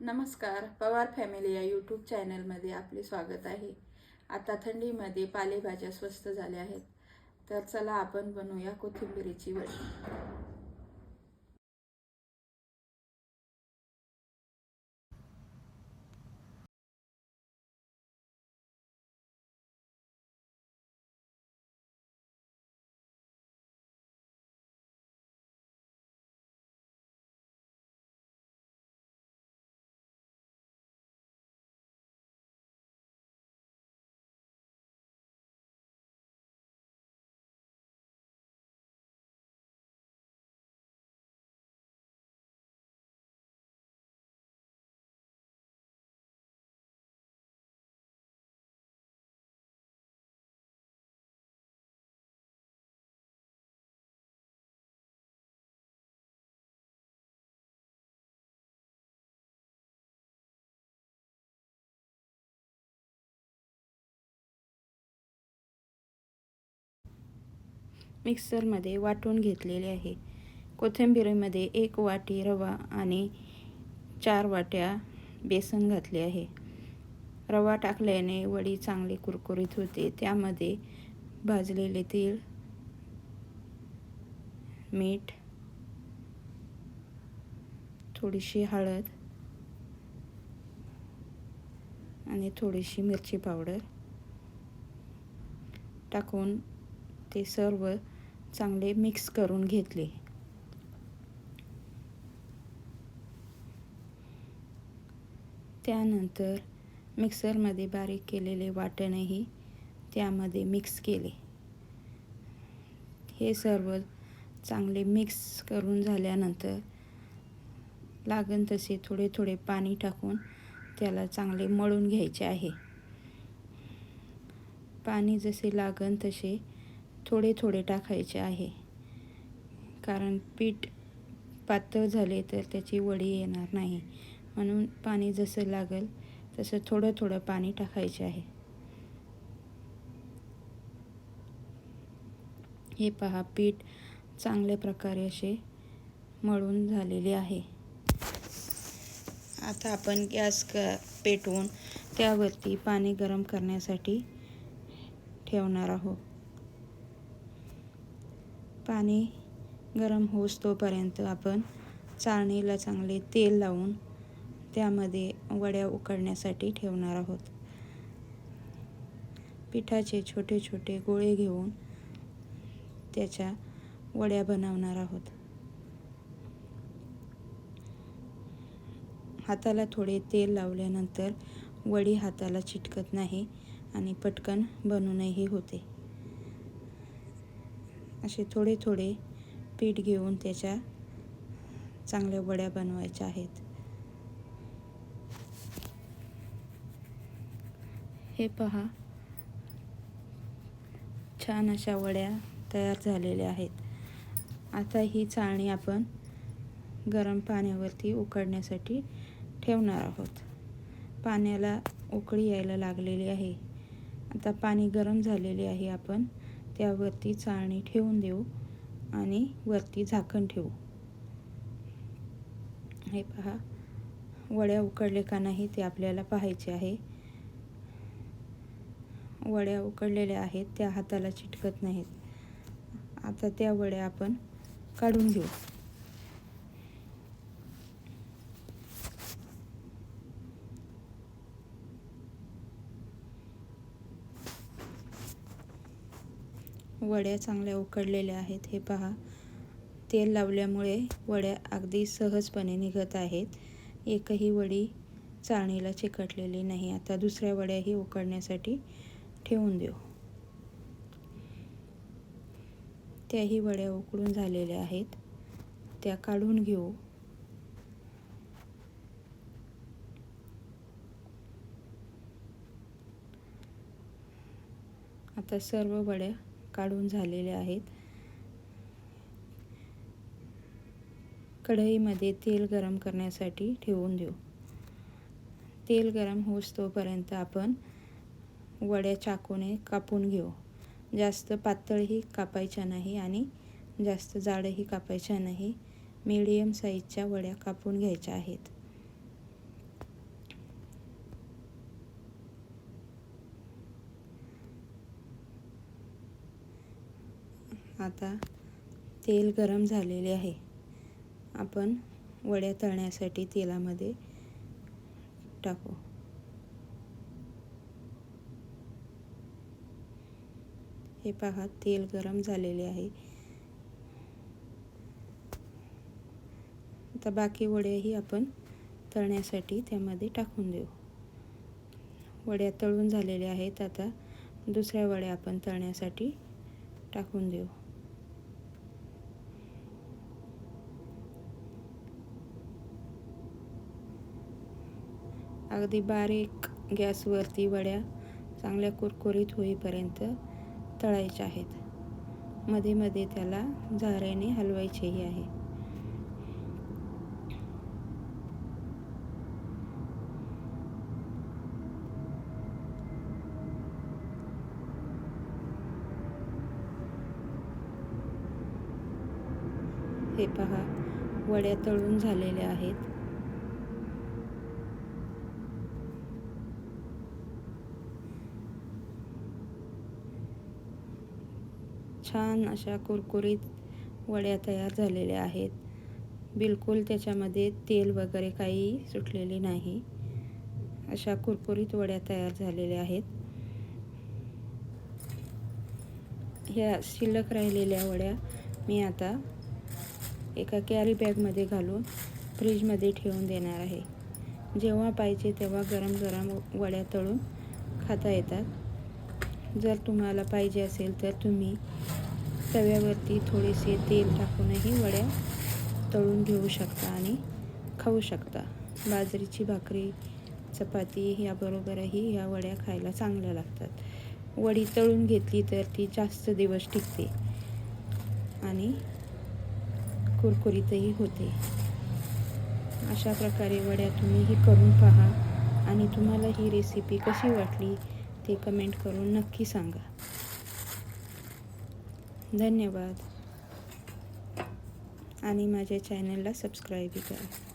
नमस्कार पवार फॅमिली या यूट्यूब चॅनलमध्ये आपले स्वागत आहे. आता थंडीमध्ये पालेभाज्या स्वस्त झाल्या आहेत. तर चला आपण बनवूया कोथिंबिरीची वडी. मिक्सरमध्ये वाटून घेतलेले आहे. कोथिंबिरीमध्ये एक वाटी रवा आणि चार वाट्या बेसन घातले आहे. रवा टाकल्याने वडी चांगली कुरकुरीत होते. त्यामध्ये भाजलेले तीळ मीठ थोडीशी हळद आणि थोडीशी मिरची पावडर टाकून ते सर्व चांगले मिक्स करून घेतले. त्यानंतर मिक्सरमध्ये बारीक केलेले वाटणही त्यामध्ये मिक्स केले. हे सर्व चांगले मिक्स करून झाल्यानंतर लागण तसे थोडे थोडे पाणी टाकून त्याला चांगले मळून घ्यायचे आहे. पाणी जसे लागन तसे थोडे थोडे टाकायचे आहे. कारण पीठ पातळ झाले तर त्याची वडी येणार नाही. म्हणून पाणी जसं लागेल तसं थोडं थोडं पाणी टाकायचे आहे. हे पहा पीठ चांगल्या प्रकारे असे मळून झालेले आहे. आता आपण गॅस क पेटवून त्यावरती पाणी गरम करण्यासाठी ठेवणार आहोत. पाणी गरम होस तोपर्यंत आपण चाळणीला चांगले तेल लावून त्यामध्ये वड्या उकडण्यासाठी ठेवणार आहोत. पिठाचे छोटे छोटे गोळे घेऊन त्याच्या वड्या बनवणार आहोत. हाताला थोडे तेल लावल्यानंतर वडी हाताला चिटकत नाही आणि पटकन बनवूनही होते. असे थोडे थोडे पीठ घेऊन त्याच्या चांगल्या वड्या बनवायच्या आहेत. हे पहा. छान अशा वड्या तयार झालेल्या आहेत. आता ही चाळणी आपण गरम पाण्यावरती उकडण्यासाठी ठेवणार आहोत. पाण्याला उकळी यायला लागलेली आहे. आता पाणी गरम झालेले आहे आपण त्यावरती चाळणी ठेवून देऊ आणि वरती झाकण ठेवू. हे पहा वड्या उकडले का नाही ते आपल्याला पाहायचे आहे. वड्या उकडलेल्या आहेत त्या हाताला चिटकत नाहीत. आता त्या वड्या आपण काढून घेऊ. वड्या चांगल्या उकडलेल्या आहेत. हे पहा. तेल लावल्यामुळे वड्या अगदी सहजपणे निघत आहेत. एकही वडी चाळणीला चिकटलेली नाही. आता दुसऱ्या वड्याही उकडण्यासाठी ठेवून देऊ. त्याही वड्या उकडून झालेल्या आहेत. त्या काढून घेऊ. आता सर्व वड्या काढून झालेले आहेत. कढईमध्ये तेल गरम करण्यासाठी ठेवून देऊ. तेल गरम होस तोपर्यंत आपण वड्या चाकूने कापून घेऊ. जास्त पातळही कापायच्या नाही आणि जास्त जाडही कापायच्या नाही. मीडियम साईजच्या वड्या कापून घ्यायच्या आहेत. आता तेल गरम झालेले आहे. आपण वड्या तळण्यासाठी तेलामध्ये टाकू. हे पहा तेल गरम झालेले आहे. आता बाकी वड्याही आपण तळण्यासाठी त्यामध्ये टाकून देऊ. वड्या तळून झालेल्या आहेत. आता दुसऱ्या वड्या आपण तळण्यासाठी टाकून देऊ. अगदी बारीक गॅसवरती वड्या चांगल्या कुरकुरीत होईपर्यंत तळायच्या आहेत. मध्ये मध्ये त्याला झाऱ्याने हलवायचेही आहे. हे पहा वड्या तळून झालेल्या आहेत. छान अशा कुरकुरीत वड्या तयार झालेल्या आहेत. बिलकुल त्याच्यामध्ये तेल वगैरे काही सुटलेले नाही. अशा कुरकुरीत वड्या तयार झालेल्या आहेत. ह्या शिल्लक राहिलेल्या वड्या मी आता एका कॅरी बॅगमध्ये घालून फ्रीजमध्ये ठेवून देणार आहे. जेव्हा पाहिजे तेव्हा गरम गरम वड्या तळून खाता येतात. जर तुम्हाला पाहिजे असेल तर तुम्ही तव्यावरती थोडेसे तेल टाकूनही वड्या तळून घेऊ शकता आणि खाऊ शकता. बाजरीची भाकरी चपाती ह्याबरोबरही ह्या वड्या खायला चांगल्या लागतात. वडी तळून घेतली तर ती जास्त दिवस टिकते आणि कुरकुरीतही होते. अशा प्रकारे वड्या तुम्हीही करून पहा आणि तुम्हाला ही रेसिपी कशी वाटली ते कमेंट करून नक्की सांगा. धन्यवाद. आणि माझ्या चॅनलला सबस्क्राईबही करा.